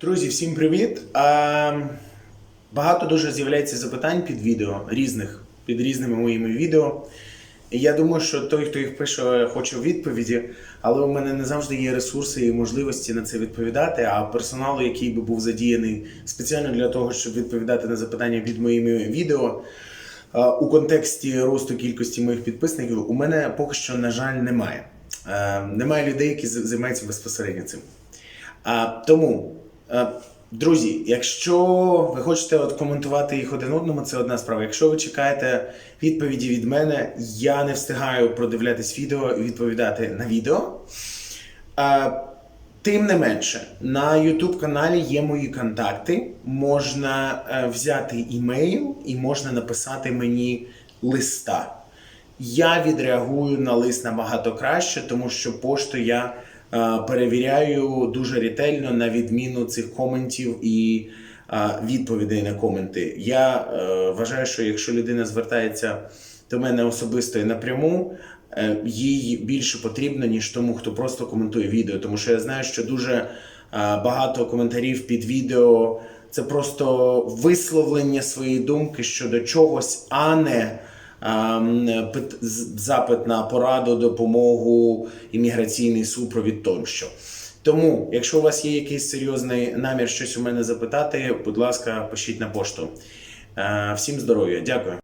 Друзі, всім привіт! А, багато дуже з'являється запитань під відео різних, під різними моїми відео. І я думаю, що той, хто їх пише, хоче відповіді, але у мене не завжди є ресурси і можливості на це відповідати. А персоналу, який би був задіяний спеціально для того, щоб відповідати на запитання під моїми відео. У контексті росту кількості моїх підписників у мене поки що, на жаль, немає. Е, Немає людей, які займаються безпосередньо цим. Тому, е, друзі, якщо ви хочете от коментувати їх один одному, це одна справа. Якщо ви чекаєте відповіді від мене, я не встигаю продивлятись відео і відповідати на відео. А, тим не менше, на YouTube каналі є мої контакти. Можна е, взяти імейл і можна написати мені листа. Я відреагую на лист набагато краще, тому що пошту я е, перевіряю дуже ретельно на відміну цих коментів і е, відповідей на коменти. Я е, вважаю, що якщо людина звертається до мене особисто і напряму, е, їй більше потрібно, ніж тому, хто просто коментує відео. Тому що я знаю, що дуже е, багато коментарів під відео це просто висловлення своєї думки щодо чогось, а не запит на пораду, допомогу, імміграційний супровід тощо. Тому, якщо у вас є якийсь серйозний намір щось у мене запитати, будь ласка, пишіть на пошту. Е, Всім здоров'я, дякую.